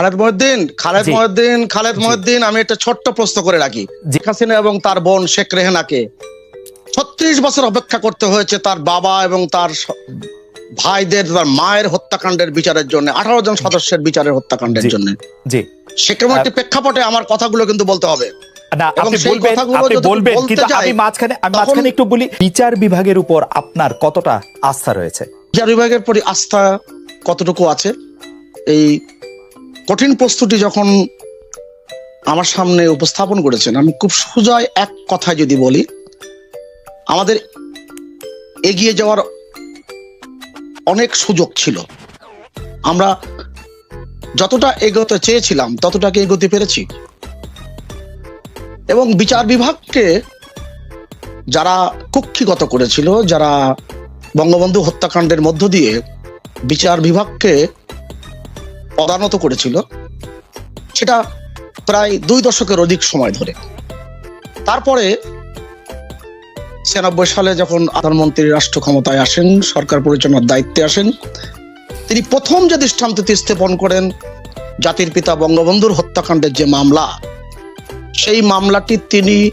খালেদ মহিউদ্দিন খালেদ। মহিউদ্দিন খালেদ। মহিউদ্দিন আমি একটা ছোট্ট প্রশ্ন করে রাখি। শেখ হাসিনা এবং তার বোন শেখ রেহেনাকে ছত্রিশ বছর অপেক্ষা করতে হয়েছে তার বাবা এবং তার ভাইদের তার মায়ের হত্যাকাণ্ডের বিচারের জন্য আঠারো জন সদস্যের বিচারের হত্যাকাণ্ডের জন্য। জি। সেরকম একটি প্রেক্ষাপটে আমার কথাগুলো কিন্তু বলতে হবে। না আপনি বলবেন আপনি বলবেন কিন্তু আমি মাঝখানে আমি মাঝখানে একটু বলি বিচার বিভাগের উপর আপনার কতটা আস্থা রয়েছে? বিচার বিভাগের প্রতি আস্থা কতটুকু আছে? এই কঠিন প্রস্তুতি যখন আমার সামনে উপস্থাপন করেছেন, আমি খুব সুজয় এক কথায় যদি বলি, আমাদের এগিয়ে যাওয়ার অনেক সুযোগ ছিল। আমরা যতটা এগোতে চেয়েছিলাম, ততটাকে এগোতে পেরেছি। এবং বিচার বিভাগকে যারা কুক্ষিগত করেছিল, যারা বঙ্গবন্ধু হত্যাকাণ্ডের মধ্য দিয়ে বিচার বিভাগকে পদানত করেছিল সেটা প্রায় দুই দশকের অধিক সময় ধরে। তারপরে ছিয়ানব্বই সালে যখন প্রধানমন্ত্রী রাষ্ট্র ক্ষমতায় আসেন সরকার পরিচালনার দায়িত্বে আসেন তিনি প্রথম যে দৃষ্টান্তটি স্থাপন করেন জাতির পিতা বঙ্গবন্ধুর হত্যাকাণ্ডের যে মামলা সেই মামলাটি তিনি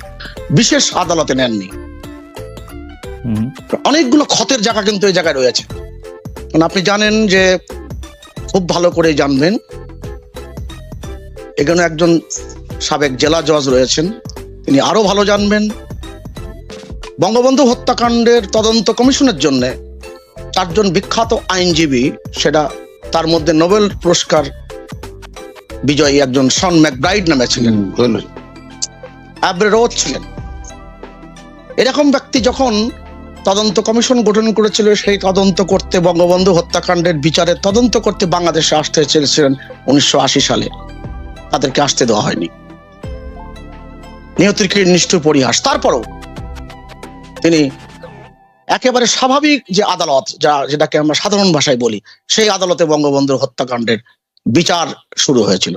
বিশেষ আদালতে নেননি। অনেকগুলো ক্ষতের জায়গা কিন্তু এই জায়গায় রয়েছে। কারণ আপনি জানেন যে খুব ভালো করে জানবেন। এখানে একজন সাবেক জেলা জজ রয়েছেন তিনি আরও ভালো জানবেন। বঙ্গবন্ধু হত্যাকাণ্ডের তদন্ত কমিশনের জন্য চারজন বিখ্যাত আইনজীবী সেটা তার মধ্যে নোবেল পুরস্কার বিজয়ী একজন শন ম্যাকব্রাইড নামে ছিলেন। অ্যাব্রে রোজ ছিলেন। এরকম ব্যক্তি যখন তদন্ত কমিশন গঠন করেছিল, সেই তদন্ত করতে বঙ্গবন্ধু হত্যাকাণ্ডের বিচারে তদন্ত করতে বাংলাদেশে আসতে চেয়েছিলেন উনিশশো আশি সালে। তাদেরকে আসতে দেওয়া হয়নি। নিয়তির কি নিষ্ঠুর পরিহাস? তারপরও তিনি একেবারে স্বাভাবিক যে আদালত, যা যেটাকে আমরা সাধারণ ভাষায় বলি, সেই আদালতে বঙ্গবন্ধুর হত্যাকাণ্ডের বিচার শুরু হয়েছিল।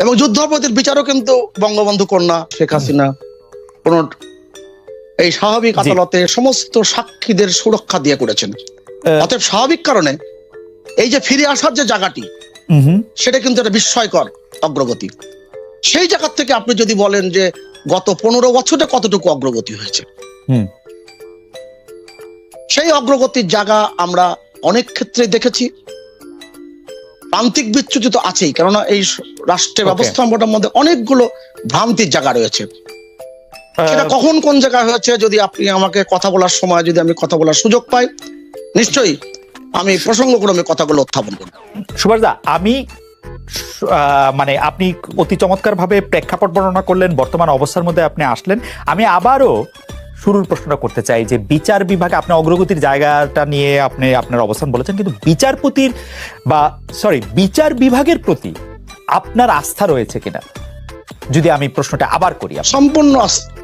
এবং যুদ্ধাপতির বিচারও কিন্তু বঙ্গবন্ধু কন্যা শেখ হাসিনা, কোন এই স্বাভাবিক আদালতে সমস্ত সাক্ষীদের সুরক্ষা দিয়ে করেছেন। অতএব স্বাভাবিক কারণে এই যে ফিরে আসার যে জায়গাটি সেটা কিন্তু একটা বিস্ময়কর অগ্রগতি। সেই জায়গা থেকে আপনি যদি বলেন যে গত পনেরো বছরে কতটুকু অগ্রগতি হয়েছে? হুম। সেই অগ্রগতির জায়গা আমরা অনেক ক্ষেত্রে দেখেছি। প্রান্তিক বিচ্যুতি তো আছেই কেননা এই রাষ্ট্রের ব্যবস্থাপনার মধ্যে অনেকগুলো ভ্রান্তির জায়গা রয়েছে। সেটা কখন কোন জায়গায় হয়েছে যদি আপনি আমাকে কথা বলার সময় যদি আমি কথা বলার সুযোগ পাই নিশ্চয়ই আমি প্রসঙ্গক্রমে কথাগুলো উত্থাপন করব। সুভাষ দা আমি মানে আপনি অতি চমৎকার ভাবে প্রেক্ষাপট বর্ণনা করলেন বর্তমান অবস্থার মধ্যে আপনি আসলেন। আমি আবারও শুরুর প্রশ্নটা করতে চাই যে বিচার বিভাগে আপনি অগ্রগতির জায়গাটা নিয়ে আপনি আপনার অবস্থান বলেছেন কিন্তু বিচারপতির বা সরি বিচার বিভাগের প্রতি আপনার আস্থা রয়েছে কিনা? যদি আমি প্রশ্নটা আবার করি। সম্পূর্ণ আস- অব- আচ্ছা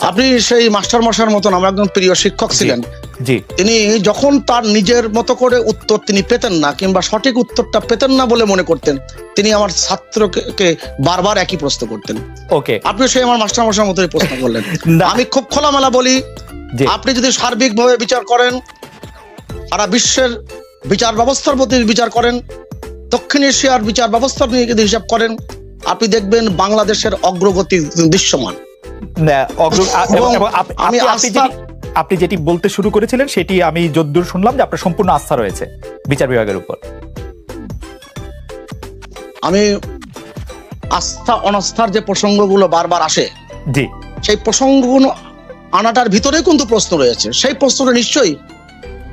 আপনি সেই মাস্টার মশার মতন আমার একজন প্রিয় শিক্ষক ছিলেন। জি। তিনি যখন তার নিজের মতো করে উত্তর তিনি পেতেন না কিংবা সঠিক উত্তরটা পেতেন না বলে মনে করতেন তিনি আমার ছাত্রকে বারবার একই প্রশ্ন করতেন। ওকে। আপনি সেই আমার মাস্টার মশার মতোই প্রশ্ন করলেন। আমি খুব খোলামেলা বলি আপনি যদি সার্বিকভাবে বিচার করেন সারা বিশ্বের বিচার ব্যবস্থার প্রতি বিচার করেন দক্ষিণ এশিয়ার বিচার ব্যবস্থার নিয়ে যদি হিসাব করেন আপনি দেখবেন বাংলাদেশের অগ্রগতি দৃশ্যমান। আপনি- যেটি- বলতে শুরু করেছিলেন সেটি আমি যদ্দূর শুনলাম যে আপনার সম্পূর্ণ আস্থা রয়েছে বিচার বিভাগের উপর। আমি আস্থা অনাস্থার যে প্রসঙ্গগুলো বারবার আসে জি। সেই প্রসঙ্গগুলো আনাটার ভিতরে কিন্তু প্রশ্ন রয়েছে। সেই প্রশ্নটা নিশ্চয়ই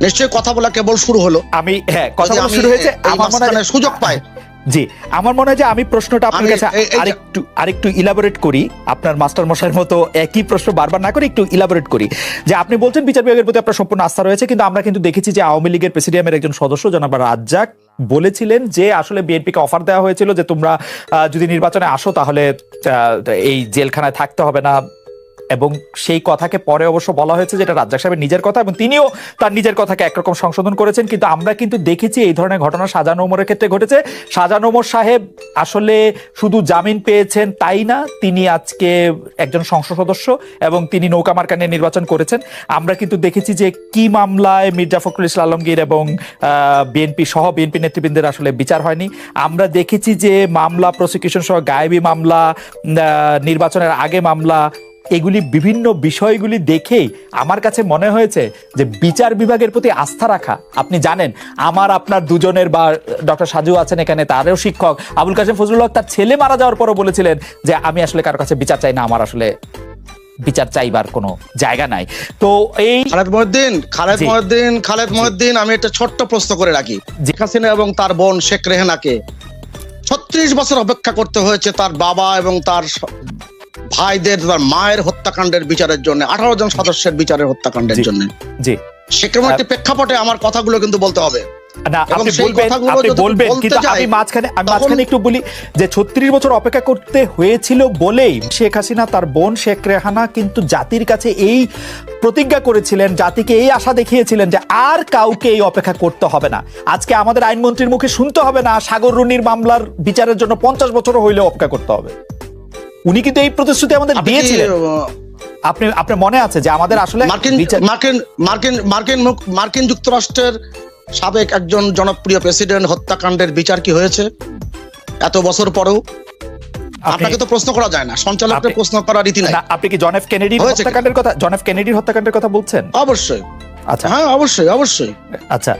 নিশ্চয়ই কথা বলা কেবল শুরু হলো। আমি হ্যাঁ কথা বলা শুরু হয়েছে আমার সুযোগ পাই। জি আমার মনে হয় যে আমি প্রশ্নটা আপনার কাছে আরেকটু আরেকটু ইলাবোরেট করি। আপনার মাস্টার মশাইয়ের মতো একই প্রশ্ন বারবার না করে একটু ইলাবোরেট করি। যে আপনি বলছেন বিচার বিভাগের প্রতি আপনার সম্পূর্ণ আস্থা রয়েছে কিন্তু আমরা কিন্তু দেখেছি যে আওয়ামী লীগের প্রেসিডিয়ামের একজন সদস্য জনাব রাজ্জাক বলেছিলেন যে আসলে বিএনপিকে অফার দেওয়া হয়েছিল যে তোমরা যদি নির্বাচনে আসো তাহলে আহ, এই জেলখানায় থাকতে হবে না এবং সেই কথাকে পরে অবশ্য বলা হয়েছে যেটা রাজ্জাক সাহেবের নিজের কথা এবং তিনিও তার নিজের কথাকে একরকম সংশোধন করেছেন। কিন্তু আমরা কিন্তু দেখেছি এই ধরনের ঘটনা সাজানো ওমরের ক্ষেত্রে ঘটেছে। সাজানো ওমর সাহেব আসলে শুধু জামিন পেয়েছেন তাই না? তিনি আজকে একজন সংসদ সদস্য এবং তিনি নৌকা মার্কা নিয়ে নির্বাচন করেছেন। আমরা কিন্তু দেখেছি যে কি মামলায় মির্জা ফখরুল ইসলাম আলমগীর এবং বিএনপি সহ বিএনপি নেতৃবৃন্দের আসলে বিচার হয়নি। আমরা দেখেছি যে মামলা প্রসিকিউশন সহ গায়েবী মামলা নির্বাচনের আগে মামলা এগুলি বিভিন্ন বিষয়গুলি দেখেই আমার কাছে মনে হয়েছে যে বিচার বিভাগের প্রতি আস্থা রাখা। আপনি জানেন আমার আপনার দুজনের বা ডক্টর সাজু আছেন এখানে তারও শিক্ষক। আবুল কাসেম ফজলুল হক তার ছেলে মারা যাওয়ার পরও বলেছিলেন যে আমি আসলে কারও কাছে বিচার চাই না আমার আসলে বিচার চাইবার কোনো জায়গা নাই। তো এই খালেদ মহিউদ্দিন খালেদ। মহিউদ্দিন খালেদ মহিউদ্দিন আমি একটা ছোট্ট প্রশ্ন করে রাখি। শেখ হাসিনা এবং তার বোন শেখ রেহেনাকে ছত্রিশ বছর অপেক্ষা করতে হয়েছে তার বাবা এবং তার ভাইদের মায়ের হত্যাকাণ্ডের বিচারের জন্য আঠারো জন সদস্যের বিচারের হত্যাকাণ্ডের জন্য। জি। সেরকম একটি প্রেক্ষাপটে আমার কথাগুলো কিন্তু বলতে হবে। না আপনি বলবেন আপনি বলবেন কিন্তু আমি মাঝখানে আমি মাঝখানে একটু বলি যে ছত্রিশ বছর অপেক্ষা করতে হয়েছিল বলেই শেখ হাসিনা তার বোন শেখ রেহানা কিন্তু জাতির কাছে এই প্রতিজ্ঞা করেছিলেন জাতিকে এই আশা দেখিয়েছিলেন যে আর কাউকে এই অপেক্ষা করতে হবে না। আজকে আমাদের আইনমন্ত্রীর মুখে শুনতে হবে না সাগর রুনির মামলার বিচারের জন্য পঞ্চাশ বছর হইলেও অপেক্ষা করতে হবে। উনি কিন্তু এই প্রতিশ্রুতি আমাদের দিয়েছিলেন। আপনি আপনার মনে আছে যে আমাদের আসলে মার্কিন মার্কিন মার্কিন মার্কিন মার্কিন যুক্তরাষ্ট্রের সাবেক একজন জনপ্রিয় প্রেসিডেন্ট হত্যাকাণ্ডের বিচার কি হয়েছে? এত বছর পরেও? আপনাকে তো প্রশ্ন করা যায় না। সঞ্চালককে প্রশ্ন করার রীতি নাই। আপনি কি জন এফ কেনেডির হয়েছে কি? হত্যাকাণ্ডের কথা জন এফ কেনেডির হত্যাকাণ্ডের কথা বলছেন? অবশ্যই। আচ্ছা। হ্যাঁ অবশ্যই অবশ্যই। আচ্ছা।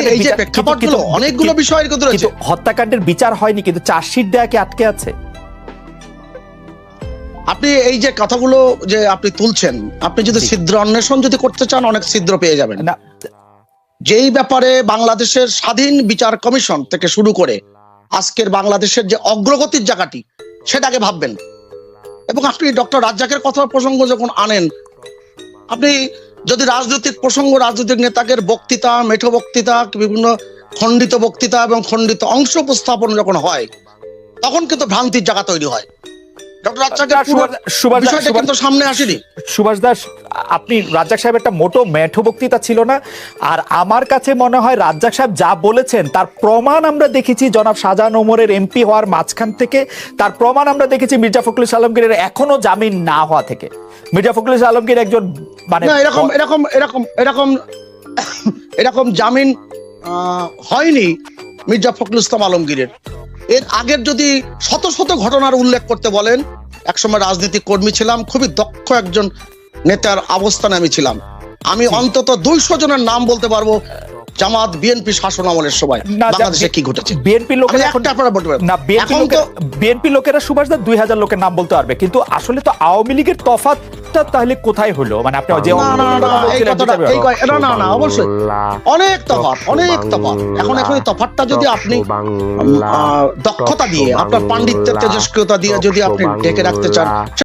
এই যে বিচার- প্রেক্ষাপটগুলো অনেকগুলো কথা রয়েছে। হত্যাকাণ্ডের বিচার হয়নি কিন্তু চার্জশিট দেয়া কি আটকে আছে? আপনি এই যে কথাগুলো যে আপনি তুলছেন আপনি যদি ছিদ্র অন্বেষণ যদি করতে চান অনেক ছিদ্র পেয়ে যাবেন। যেই ব্যাপারে বাংলাদেশের স্বাধীন বিচার কমিশন থেকে শুরু করে আজকের বাংলাদেশের যে অগ্রগতির জায়গাটি সেটাকে ভাববেন। এবং আপনি ডক্টর রাজ্জাকের কথা প্রসঙ্গ যখন আনেন আপনি যদি রাজনৈতিক প্রসঙ্গ রাজনৈতিক নেতাদের বক্তৃতা মেঠো বক্তৃতা বিভিন্ন খণ্ডিত বক্তৃতা এবং খণ্ডিত অংশ উপস্থাপন যখন হয় তখন কিন্তু ভ্রান্তির জায়গা তৈরি হয়। সুভাষ- দাস আপনি রাজ্জাক সাহেব একটা মোটো বক্তৃতা ছিল না? আর আমার কাছে মনে হয় রাজ্জাক সাহেব যা বলেছেন তার প্রমাণ আমরা দেখেছি জনাব শাহজাহান ওমরের এমপি হওয়ার মাঝখান থেকে। তার প্রমাণ আমরা দেখেছি মির্জা ফখরুল আলমগীরের এখনও জামিন না হওয়া থেকে। মির্জা ফখরুল আলমগীর একজন মানে এরকম এরকম এরকম এরকম এরকম জামিন হয়নি মির্জা ফখরুল ইসলাম আলমগীরের। এর আগের যদি শত শত ঘটনার উল্লেখ করতে বলেন একসময় রাজনৈতিক কর্মী ছিলাম খুবই দক্ষ একজন নেতার অবস্থানে আমি ছিলাম। আমি অন্তত দুইশো জনের নাম বলতে পারব জামাত বিএনপি শাসন আমলের সময়। বাংলাদেশে কি ঘটেছে? বিএনপি লোকেরা এখন একটা আপনারা বলতে পারেন না বিএনপি লোকেরা বিএনপি লোকেরা সুভাষ দা দুই হাজার লোকের নাম বলতে পারবে কিন্তু আসলে তো আওয়ামী লীগের তফাৎটা তাহলে কোথায় হলো মানে আপনি যে না, না, না, না, এই কথাটা- এই কয়- না, না, না, অবশ্যই। অনেক তফাৎ অনেক তফাৎ এখন এখন তফাতটা তফাৎটা যদি আপনি আহ, দক্ষতা দিয়ে আপনার পাণ্ডিত্যের তেজস্ক্রিয়তা দিয়ে যদি আপনি ঢেকে রাখতে চান